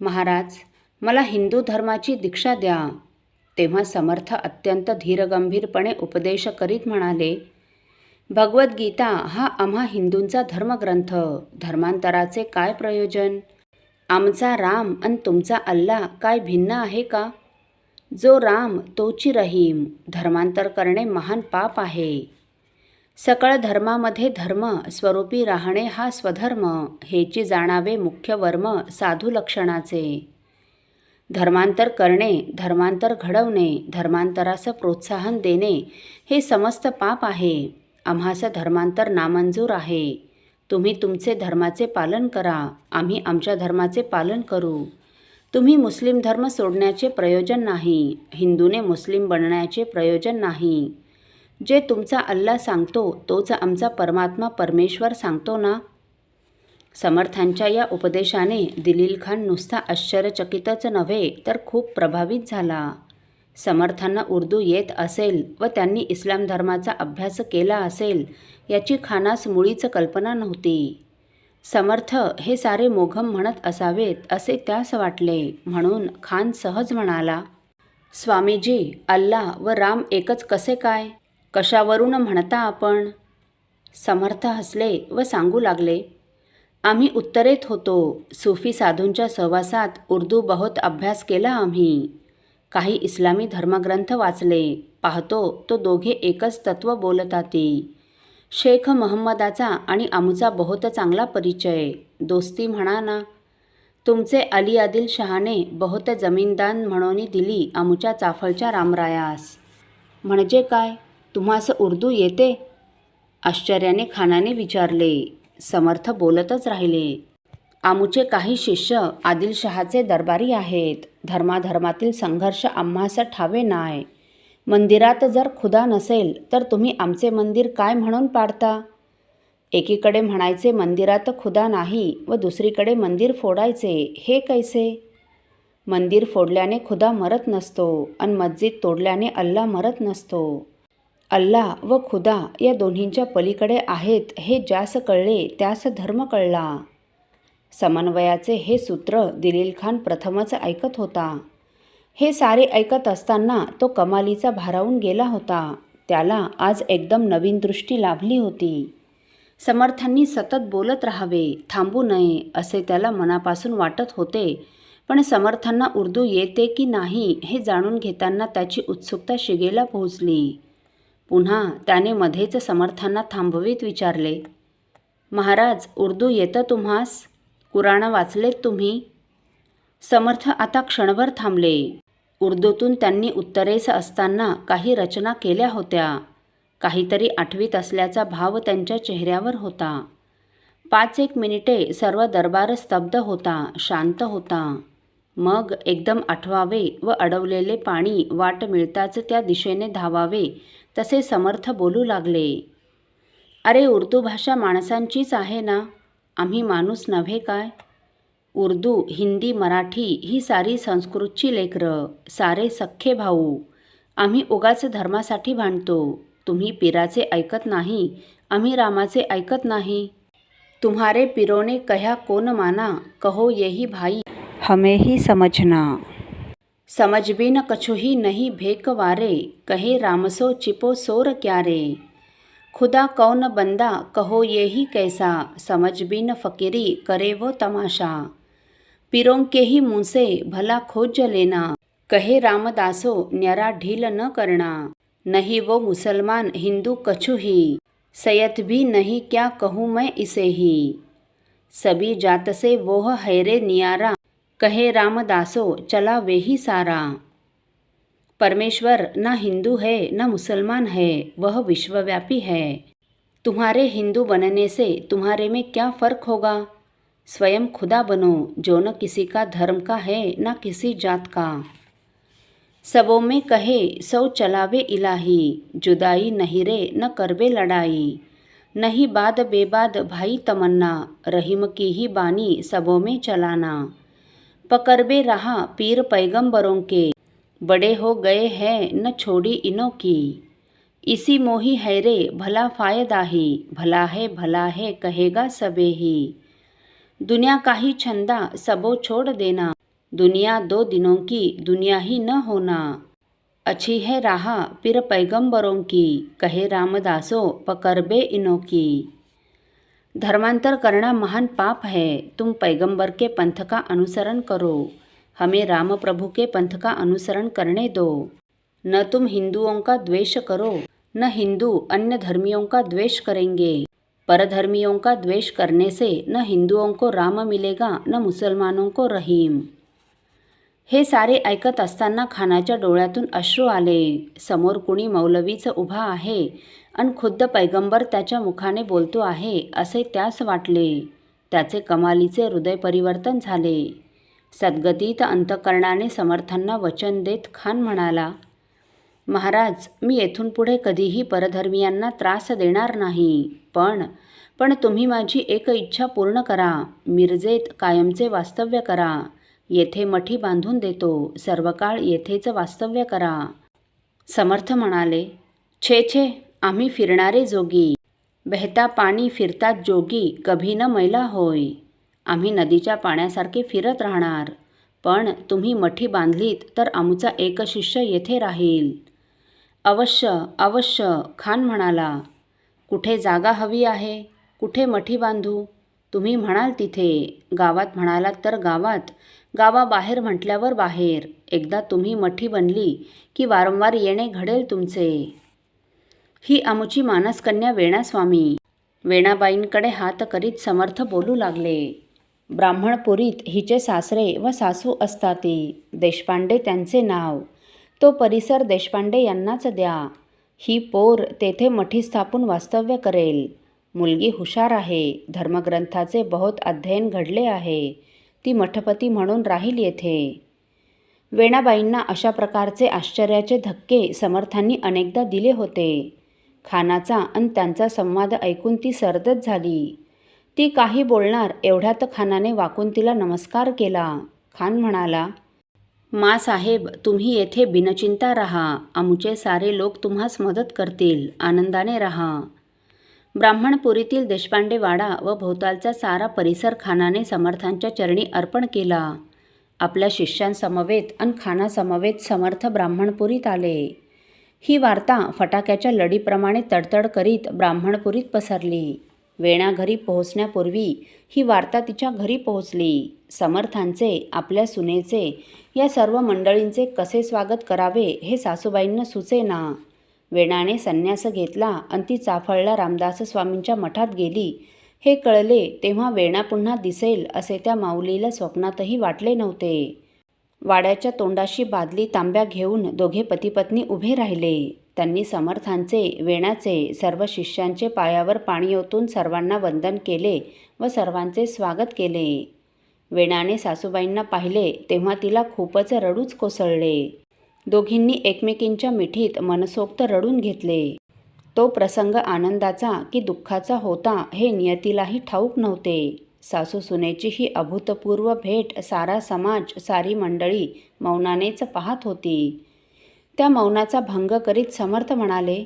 महाराज मला हिंदू धर्माची दीक्षा द्या. तेव्हा समर्थ अत्यंत धीरगंभीरपणे उपदेश करीत म्हणाले भगवद्गीता हा आम्हा हिंदूंचा धर्मग्रंथ. धर्मांतराचे काय प्रयोजन? आमचा राम आणि तुमचा अल्ला काय भिन्न आहे का? जो राम तोची रहीम धर्मांतर करणे महान पाप आहे. सकळ धर्मामध्ये धर्म स्वरूपी राहणे हा स्वधर्म हेची जाणावे मुख्य वर्म साधू लक्षणाचे. धर्मांतर करणे धर्मांतर घडवणे धर्मांतरास प्रोत्साहन देणे हे समस्त पाप आहे. आम्हास धर्मांतर नामंजूर आहे. तुम्ही तुमचे धर्माचे पालन करा. आम्ही आमच्या धर्माचे पालन करू. तुम्ही मुस्लिम धर्म सोडण्याचे प्रयोजन नाही. हिंदूने मुस्लिम बनण्याचे प्रयोजन नाही. जे तुमचा अल्ला सांगतो तोच आमचा परमात्मा परमेश्वर सांगतो ना? समर्थांच्या या उपदेशाने दिलील खान नुसता आश्चर्यचकितच नव्हे तर खूप प्रभावित झाला. समर्थांना उर्दू येत असेल व त्यांनी इस्लाम धर्माचा अभ्यास केला असेल याची खानास मुळीच कल्पना नव्हती. समर्थ हे सारे मोघम म्हणत असावेत असे त्यास वाटले. म्हणून खान सहज म्हणाला स्वामीजी अल्ला व राम एकच कसे काय? कशावरून म्हणता आपण? समर्थ हसले व सांगू लागले आम्ही उत्तरेत होतो. सुफी साधूंच्या सहवासात उर्दू बहुत अभ्यास केला आम्ही. काही इस्लामी धर्मग्रंथ वाचले. पाहतो तो दोघे एकच तत्व बोलताती. शेख महम्मदाचा आणि आमूचा बहुत चांगला परिचय. दोस्ती म्हणा ना. तुमचे अली आदिल शहाने बहुत जमीनदान म्हणून दिली आमूच्या चाफळच्या रामरायास. म्हणजे काय? तुम्हास उर्दू येते? आश्चर्याने खानाने विचारले. समर्थ बोलतच राहिले. आमूचे काही शिष्य आदिलशहाचे दरबारी आहेत. धर्माधर्मातील संघर्ष आम्हास ठावे नाय. मंदिरात जर खुदा नसेल तर तुम्ही आमचे मंदिर काय म्हणून पाडता? एकीकडे म्हणायचे मंदिरात खुदा नाही व दुसरीकडे मंदिर फोडायचे हे कैसे? मंदिर फोडल्याने खुदा मरत नसतो आणि मस्जिद तोडल्याने अल्ला मरत नसतो. अल्ला व खुदा या दोन्हींच्या पलीकडे आहेत हे ज्यास कळले त्यास धर्म कळला. समन्वयाचे हे सूत्र दिलील खान प्रथमच ऐकत होता. हे सारे ऐकत असताना तो कमालीचा भारावून गेला होता. त्याला आज एकदम नवीन दृष्टी लाभली होती. समर्थांनी सतत बोलत राहावे थांबू नये असे त्याला मनापासून वाटत होते. पण समर्थांना उर्दू येते की नाही हे जाणून घेताना त्याची उत्सुकता शिगेला पोहोचली. पुन्हा त्याने मध्येच समर्थांना थांबवीत विचारले महाराज उर्दू येतं तुम्हास? कुराणा वाचलेत तुम्ही? समर्थ आता क्षणभर थांबले. उर्दूतून त्यांनी उत्तरेस असताना काही रचना केल्या होत्या. काहीतरी आठवीत असल्याचा भाव त्यांच्या चेहऱ्यावर होता. पाच एक मिनिटे सर्व दरबार स्तब्ध होता शांत होता. मग एकदम आठवावे व अडवलेले पाणी वाट मिळताच त्या दिशेने धावावे तसे समर्थ बोलू लागले. अरे उर्दू भाषा माणसांचीच आहे ना? आम्ही माणूस नव्हे काय? उर्दू हिंदी मराठी ही सारी संस्कृतची लेकरं सारे सख्खे भाऊ. आम्ही उगाच धर्मासाठी भांडतो. तुम्ही पिराचे ऐकत नाही आम्ही रामाचे ऐकत नाही. तुम्हारे पिरोने कह्या कोण माना कहो येही भाई. हमें ही समझना। समझ भी न कछु ही नहीं भेक वारे, कहे रामसो चिपो सोर क्यारे। खुदा कौन बंदा, कहो ये ही कैसा, समझ भी न फकीरी करे वो तमाशा। पिरों के ही मुँह से भला खोज लेना, कहे रामदासो न्यारा ढील न करना। नहीं वो मुसलमान, हिंदू कछु ही, सयत भी नहीं क्या कहूँ मैं इसे ही। सभी जात से वोह हैरे नियारा कहे रामदासो, चला वे ही सारा। परमेश्वर न हिंदू है, न मुसलमान है, वह विश्वव्यापी है। तुम्हारे हिंदू बनने से तुम्हारे में क्या फ़र्क होगा? स्वयं खुदा बनो, जो न किसी का धर्म का है, न किसी जात का। सबों में कहे, सौ चलावे इलाही, जुदाई नहीं रे, न करबे लड़ाई। नहीं बाद बेबाद भाई तमन्ना, रहीम की ही बानी सबों में चलाना। पकड़बे रहा पीर पैगंबरों के। बड़े हो गए हैं, न छोड़ी इनों की। इसी मोही है रे भला फ़ायदा ही। भला है भला है, कहेगा सबे ही। दुनिया का ही छंदा, सबो छोड़ देना। दुनिया दो दिनों की, दुनिया ही न होना। अच्छी है राह फिर पैगंबरों की। कहे रामदासो, पकड़बे इनों की। धर्मांतर करना महान पाप है। तुम पैगंबर के पंथ का अनुसरण करो। हमें राम प्रभु के पंथ का अनुसरण करने दो। न तुम हिंदुओं का द्वेष करो, न हिंदू अन्य धर्मियों का द्वेष करेंगे। परधर्मियों का द्वेष करने से न हिंदुओं को राम मिलेगा, न मुसलमानों को रहीम। हे सारे ऐकत असताना खानाच्या डोळ्यातून अश्रू आले. समोर कुणी मौलवीचं उभा आहे अन खुद्द पैगंबर त्याच्या मुखाने बोलतो आहे असे त्यास वाटले. त्याचे कमालीचे हृदय परिवर्तन झाले. सद्गतीत अंतकरणाने समर्थांना वचन देत खान म्हणाला महाराज मी येथून पुढे कधीही परधर्मियांना त्रास देणार नाही. पण पण तुम्ही माझी एक इच्छा पूर्ण करा. मिरजेत कायमचे वास्तव्य करा. येथे मठी बांधून देतो सर्व काळ येथेच वास्तव्य करा. समर्थ म्हणाले छे छे आम्ही फिरणारे जोगी. बेहता पाणी फिरतात जोगी कभी न मैला होय. आम्ही नदीच्या पाण्यासारखे फिरत राहणार पण तुम्ही मठी बांधलीत तर आमचा एक शिष्य येथे राहील. अवश्य अवश्य खान म्हणाला कुठे जागा हवी आहे कुठे मठी बांधू? तुम्ही म्हणाल तिथे गावात म्हणालात तर गावात गावाबाहेर म्हटल्यावर बाहेर. एकदा तुम्ही मठी बनली की वारंवार येणे घडेल तुमचे. ही आमची मानसकन्या वेणास्वामी. वेणाबाईंकडे हात करीत समर्थ बोलू लागले. ब्राह्मणपुरीत हिचे सासरे व सासू असताती. देशपांडे त्यांचे नाव. तो परिसर देशपांडे यांनाच द्या. ही पोर तेथे मठी स्थापून वास्तव्य करेल. मुलगी हुशार आहे. धर्मग्रंथाचे बहुत अध्ययन घडले आहे. ती मठपती म्हणून राहील येथे. वेणाबाईंना अशा प्रकारचे आश्चर्याचे धक्के समर्थांनी अनेकदा दिले होते. खानाचा आणि त्यांचा संवाद ऐकून ती सर्दच झाली. ती काही बोलणार एवढ्यात खानाने वाकून तिला नमस्कार केला. खान म्हणाला मा साहेब तुम्ही येथे बिनचिंता राहा. आमचे सारे लोक तुम्हास मदत करतील. आनंदाने राहा. ब्राह्मणपुरीतील देशपांडे वाडा व भोवतालचा सारा परिसर खानाने समर्थांच्या चरणी अर्पण केला. आपल्या शिष्यांसमवेत अन खानासमवेत समर्थ ब्राह्मणपुरीत आले. ही वार्ता फटाक्याच्या लढीप्रमाणे तडतड करीत ब्राह्मणपुरीत पसरली. वेणा घरी पोहोचण्यापूर्वी ही वार्ता तिच्या घरी पोहोचली. समर्थांचे आपल्या सुनेचे या सर्व मंडळींचे कसे स्वागत करावे हे सासूबाईंना सुचेना. वेणाने संन्यास घेतला आणि ती चाफळला रामदास स्वामींच्या मठात गेली. हे कळले तेव्हा वेणा पुन्हा दिसेल असे त्या माऊलीला स्वप्नातही वाटले नव्हते. वाड्याच्या तोंडाशी बादली तांब्या घेऊन दोघे पतीपत्नी उभे राहिले. त्यांनी समर्थांचे वेणाचे सर्व शिष्यांचे पायावर पाणी ओतून सर्वांना वंदन केले व सर्वांचे स्वागत केले. वेणाने सासूबाईंना पाहिले तेव्हा तिला खूपच रडूच कोसळले. दोघींनी एकमेकींच्या मिठीत मनसोक्त रडून घेतले. तो प्रसंग आनंदाचा की दुःखाचा होता हे नियतीलाही ठाऊक नव्हते. सासू सुनेची ही अभूतपूर्व भेट सारा समाज सारी मंडळी मौनानेच पाहत होती. त्या मौनाचा भंग करीत समर्थ म्हणाले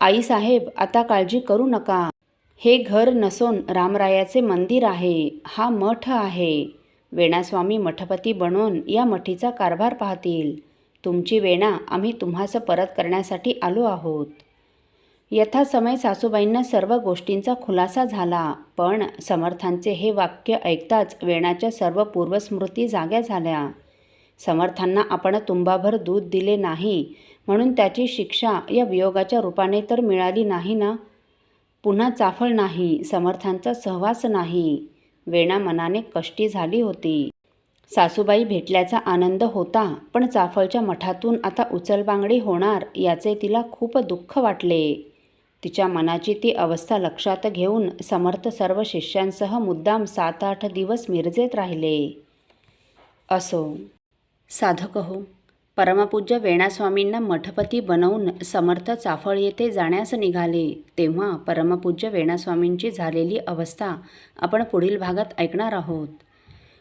आईसाहेब आता काळजी करू नका. हे घर नसून रामरायाचे मंदिर आहे. हा मठ आहे. वेणास्वामी मठपती बनवून या मठीचा कारभार पाहतील. तुमची वेणा आम्ही तुम्हासं परत करण्यासाठी आलो आहोत. यथासमय सासूबाईंना सर्व गोष्टींचा खुलासा झाला पण समर्थांचे हे वाक्य ऐकताच वेणाच्या सर्व पूर्वस्मृती जाग्या झाल्या. समर्थांना आपण तुंबाभर दूध दिले नाही म्हणून त्याची शिक्षा या वियोगाच्या रूपाने तर मिळाली नाही ना? पुन्हा चाफळ नाही समर्थांचा सहवास नाही. वेणा मनाने कष्टी झाली होती. सासूबाई भेटल्याचा आनंद होता पण चाफळच्या मठातून आता उचलबांगडी होणार याचे तिला खूप दुःख वाटले. तिच्या मनाची ती अवस्था लक्षात घेऊन समर्थ सर्व शिष्यांसह मुद्दाम सात आठ दिवस मिरजेत राहिले. असो. साधक हो. परमपूज्य वेणास्वामींना मठपती बनवून समर्थ चाफळ येथे जाण्यास निघाले तेव्हा परमपूज्य वेणास्वामींची झालेली अवस्था आपण पुढील भागात ऐकणार आहोत.